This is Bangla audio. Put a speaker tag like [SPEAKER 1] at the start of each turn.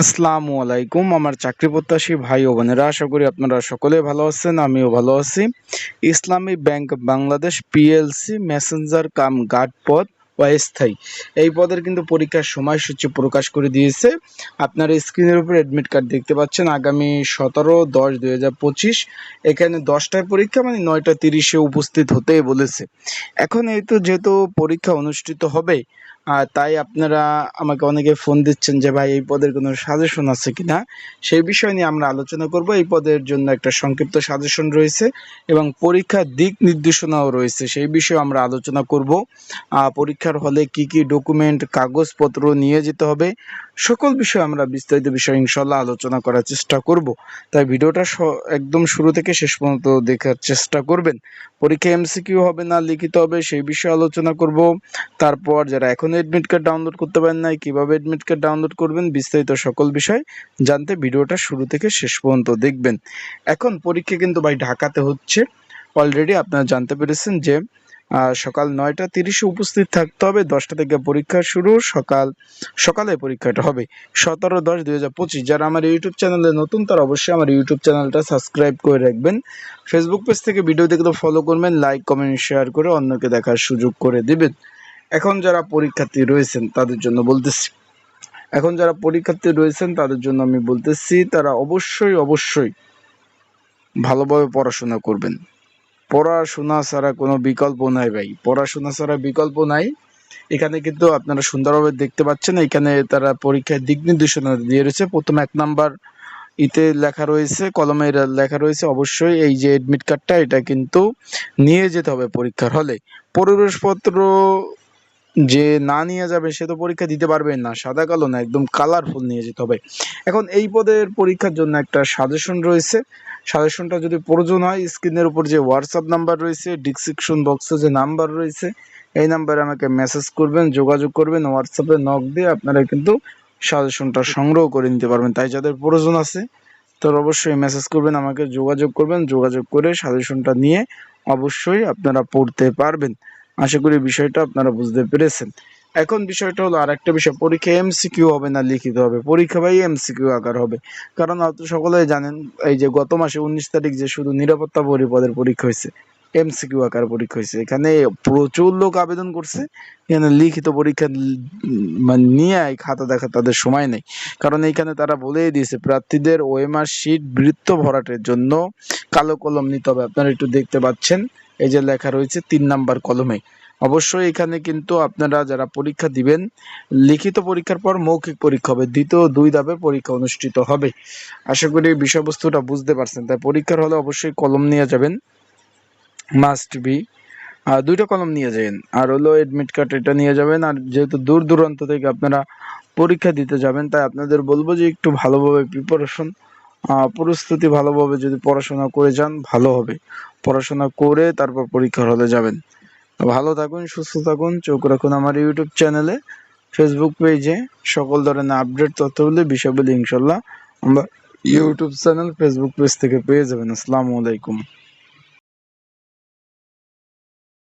[SPEAKER 1] আসসালামু আলাইকুম, আমার চাকরি প্রত্যাশী ভাই ও বোনেরা, আশা করি আপনারা সকলে ভালো আছেন, আমিও ভালো আছি। Islami Bank Bangladesh PLC messenger cum guard পদ অস্থায়ী। এই পদের কিন্তু পরীক্ষার সময়সূচি প্রকাশ করে দিয়েছে। আপনারা স্ক্রিনের উপর অ্যাডমিট কার্ড দেখতে পাচ্ছেন, আগামী সতেরো দশ দুই এখানে দশটায় পরীক্ষা মানে নয়টা তিরিশে উপস্থিত হতে বলেছে। এখন এই তো যেহেতু পরীক্ষা অনুষ্ঠিত হবে আর তাই আপনারা আমাকে অনেকে ফোন দিচ্ছেন যে, ভাই, এই পদের কোনো সাজেশন আছে কিনা? সেই বিষয় নিয়ে আমরা আলোচনা করব। এই পদের জন্য একটা সংক্ষিপ্ত সাজেশন রয়েছে এবং পরীক্ষার দিক নির্দেশনাও রয়েছে। সেই বিষয়ে আমরা আলোচনা করব। পরীক্ষার হলে কি কি ডকুমেন্ট কাগজপত্র নিয়ে যেতে হবে, সকল বিষয়ে আমরা বিস্তারিত বিষয় ইনশাল্লাহ আলোচনা করার চেষ্টা করব। তাই ভিডিওটা একদম শুরু থেকে শেষ পর্যন্ত দেখার চেষ্টা করবেন। পরীক্ষা এমসিকিউ হবে না, লিখিত হবে, সেই বিষয়ে আলোচনা করব। তারপর যারা এখন অ্যাডমিট কার্ড ডাউনলোড করতে পারেন নাই, কীভাবে অ্যাডমিট কার্ড ডাউনলোড করবেন, বিস্তারিত সকল বিষয় জানতে ভিডিওটা শুরু থেকে শেষ পর্যন্ত দেখবেন। এখন পরীক্ষা কিন্তু ভাই ঢাকাতে হচ্ছে। অলরেডি আপনারা জানতে পেরেছেন যে সকাল নয়টা তিরিশে উপস্থিত থাকতে হবে, দশটা থেকে পরীক্ষা শুরু, সকাল, সকালে পরীক্ষাটা হবে, সতেরো দশ দুই হাজার পঁচিশ। যারা আমার ইউটিউব চ্যানেলে নতুন, তারা অবশ্যই আমার ইউটিউব চ্যানেলটা সাবস্ক্রাইব করে রাখবেন। ফেসবুক পেজ থেকে ভিডিও দেখে ফলো করবেন লাইক কমেন্ট শেয়ার করে অন্যকে দেখার সুযোগ করে দিবেন। এখন যারা পরীক্ষার্থী রয়েছেন, তাদের জন্য বলতেছি। এখন যারা পরীক্ষার্থী রয়েছেন, তাদের জন্য আমি বলতেছি, তারা অবশ্যই অবশ্যই ভালোভাবে পড়াশোনা করবেন। পড়াশোনা ছাড়া কোনো বিকল্প নাই ভাই। পড়াশোনা ছাড়া বিকল্প নাই। এখানে কিন্তু আপনারা সুন্দরভাবে দেখতে পাচ্ছেন, এখানে তারা পরীক্ষায় দিক নির্দেশনা দিয়ে রয়েছে। প্রথম এক নাম্বার ইতে লেখা রয়েছে, কলমে লেখা রয়েছে, অবশ্যই এই যে এডমিট কার্ডটা এটা কিন্তু নিয়ে যেতে হবে পরীক্ষার হলে। পরিবেশপত্র যে না নিয়ে যাবে সে তো পরীক্ষা দিতে পারবে না, সাদা কালো না, একদম কালারফুল নিয়ে যেতে হবে। এখন এই পদের পরীক্ষার জন্য একটা সাজেশন রয়েছে। সাজেশনটা যদি প্রয়োজন হয় স্ক্রিনের উপর যে হোয়াটসঅ্যাপ নাম্বার রয়েছে ডিসক্রিপশন বক্সে যে নাম্বার রয়েছে, এই নাম্বারে আমাকে মেসেজ করবেন, যোগাযোগ করবেন হোয়াটসঅ্যাপে নক দিয়ে আপনারা কিন্তু সাজেশনটা সংগ্রহ করে নিতে পারবেন। তাই যাদের প্রয়োজন আছে, তারা অবশ্যই মেসেজ করবেন, আমাকে যোগাযোগ করবেন, যোগাযোগ করে সাজেশনটা নিয়ে অবশ্যই আপনারা পড়তে পারবেন। আশা করি বিষয়টা আপনারা বুঝতে পেরেছেন। এখন বিষয়টা হলো আর একটা বিষয় পরীক্ষা এমসিকিউ হবে না লিখিত হবে? পরীক্ষা ভাই এমসিকিউ আকার হবে। কারণ আপনি সকলেই জানেন, এই যে গত মাসে উনিশ তারিখ যে শুধু নিরাপত্তা পরিপদের পরীক্ষা হয়েছে এমসিকিউ আকার পরীক্ষা হয়েছে। এখানে প্রচুর লোক আবেদন করছে। এখানে লিখিত পরীক্ষা মানে নিয়ে খাতা দেখা, তাদের সময় নেই। কারণ এইখানে তারা বলেই দিয়েছে, প্রার্থীদের ওএমআর শিট বৃত্ত ভরাটের জন্য কালো কলম নিতে হবে। আপনারা একটু দেখতে পাচ্ছেন, এই যে লেখা রয়েছে তিন নাম্বার কলমে। অবশ্যই এখানে কিন্তু আপনারা যারা পরীক্ষা দিবেন, লিখিত পরীক্ষার পর মৌখিক পরীক্ষা হবে, দ্বিতীয় দুই ধাপে পরীক্ষা অনুষ্ঠিত হবে। আশা করি বিষয়বস্তুটা বুঝতে পারছেন। তাই পরীক্ষার হলে অবশ্যই কলম নিয়ে যাবেন। মাস্ট বি দুইটা কলম নিয়ে যাবেন। আর হলো এডমিট কার্ড এটা নিয়ে যাবেন। আর যেহেতু দূর দূরান্ত থেকে আপনারা পরীক্ষা দিতে যাবেন, তাই আপনাদের বলব যে একটু ভালোভাবে প্রিপারেশন প্রস্তুতি ভালোভাবে যদি পড়াশোনা করে যান, ভালো হবে। পড়াশোনা করে তারপর পরীক্ষার হলে যাবেন। ভালো থাকুন, সুস্থ থাকুন, চোখ রাখুন আমার ইউটিউব চ্যানেলে ফেসবুক পেজে সকল ধরনের আপডেট তথ্যগুলি, বিষয়গুলি ইনশাল্লাহ আমরা ইউটিউব চ্যানেল ফেসবুক পেজ থেকে পেয়ে যাবেন। আসসালামু আলাইকুম।